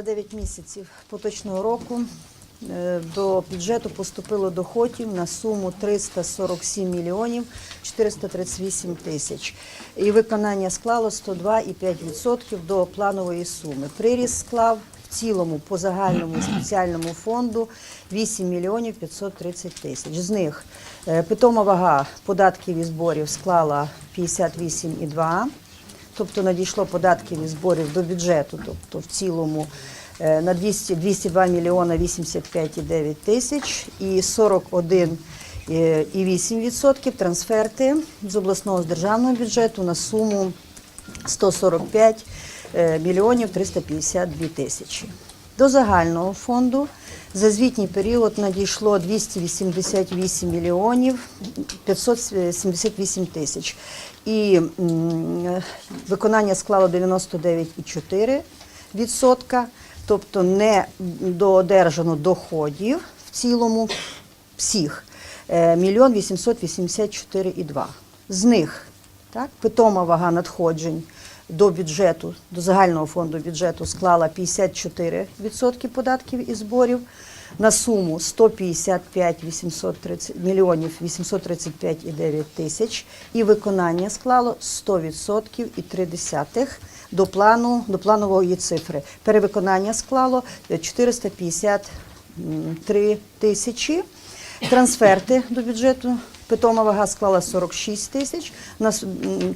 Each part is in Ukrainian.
за 9 місяців поточного року е, до бюджету поступило доходів на суму 347 мільйонів 438 тисяч. І виконання склало 102,5% до планової суми. Приріст склав в цілому по загальному спеціальному фонду 8 мільйонів 530 тисяч. З них е, питома вага податків і зборів склала 58,2 тобто надійшло податків і зборів до бюджету, тобто в цілому е, на 200, 202 мільйона 85,9 тисяч і 41,8% трансферти з обласного з державного бюджету на суму 145 е, мільйонів 352 тисячі. До загального фонду за звітній період надійшло 288 мільйонів 578 тисяч. І виконання склало 99,4%, тобто не доодержано доходів в цілому всіх е, мільйон 884,2. З них так, питома вага надходжень до бюджету, до загального фонду бюджету склала 54% податків і зборів на суму 155 830 мільйонів 835,9 тисяч і виконання склало 100% і 3 десятих до плану до планової цифри. Перевиконання склало 453 тисячі. Трансферти до бюджету. Питома вага склала 46 тисяч,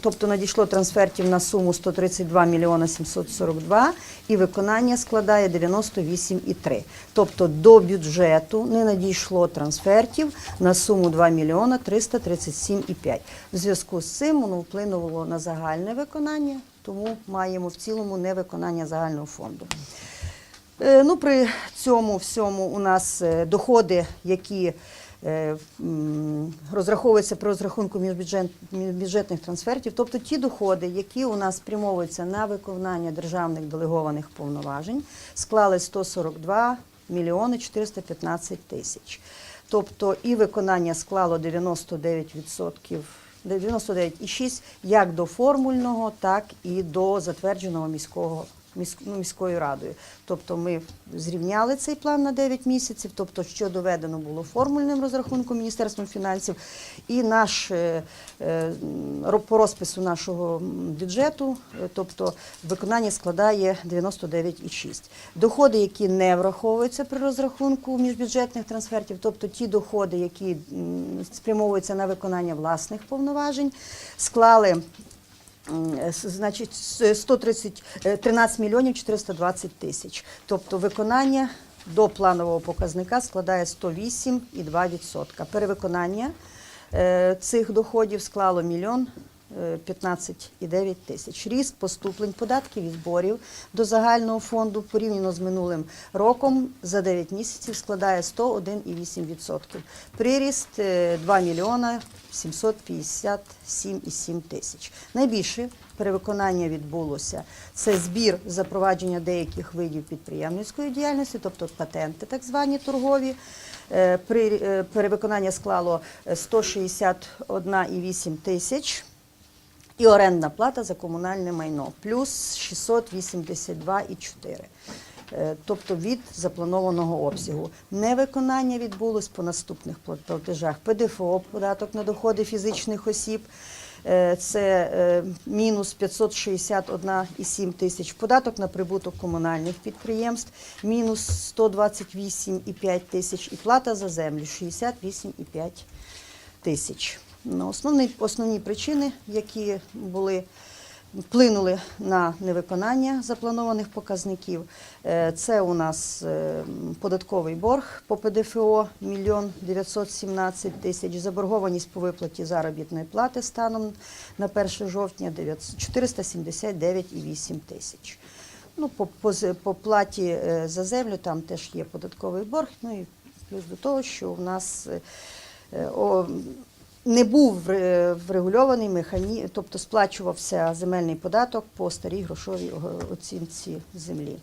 тобто надійшло трансфертів на суму 132 мільйона 742 і виконання складає 98,3. Тобто до бюджету не надійшло трансфертів на суму 2 мільйона 337,5. В зв'язку з цим воно вплинуло на загальне виконання, тому маємо в цілому невиконання загального фонду. Е, Ну, при цьому всьому у нас е, доходи, які е, м, розраховуються при розрахунку міжбюджет- міжбюджетних трансфертів, тобто ті доходи, які у нас спрямовуються на виконання державних делегованих повноважень, склали 142 мільйони 415 тисяч. Тобто і виконання склало 99%, 99,6% як до формульного, так і до затвердженого міського міс- міською радою. Тобто ми зрівняли цей план на 9 місяців, тобто що доведено було формульним розрахунком Міністерством фінансів, і наш е, е, по розпису нашого бюджету, е, тобто виконання складає 99,6. Доходи, які не враховуються при розрахунку міжбюджетних трансфертів, тобто ті доходи, які спрямовуються на виконання власних повноважень, склали Значить, с- 130, е, 13 мільйонів 420 тисяч. Тобто виконання до планового показника складає 108,2%. Перевиконання е, цих доходів склало мільйон е, 15,9 тисяч. Ріст поступлень податків і зборів до загального фонду порівняно з минулим роком за 9 місяців складає 101,8%. Приріст е, 2 мільйона 757,7 тисяч. Найбільше перевиконання відбулося. Це збір запровадження деяких видів підприємницької діяльності, тобто патенти, так звані торгові. Е, е, перевиконання склало е, 161,8 тисяч. І орендна плата за комунальне майно плюс 682,4. Е, Тобто від запланованого обсягу. Невиконання відбулось по наступних плат- платежах. ПДФО, податок на доходи фізичних осіб, е, це е, мінус 561,7 тисяч. Податок на прибуток комунальних підприємств, мінус 128,5 тисяч. І плата за землю 68,5 тисяч. Ну, основні, основні причини, які були вплинули на невиконання запланованих показників, е, це у нас е, податковий борг по ПДФО 1 917 тисяч, заборгованість по виплаті заробітної плати станом на 1 жовтня 900 479,8 тисяч. Ну, по, по, по платі е, за землю там теж є податковий борг, ну і плюс до того, що в нас о, не був вре- врегульований механізм, тобто сплачувався земельний податок по старій грошовій оцінці землі.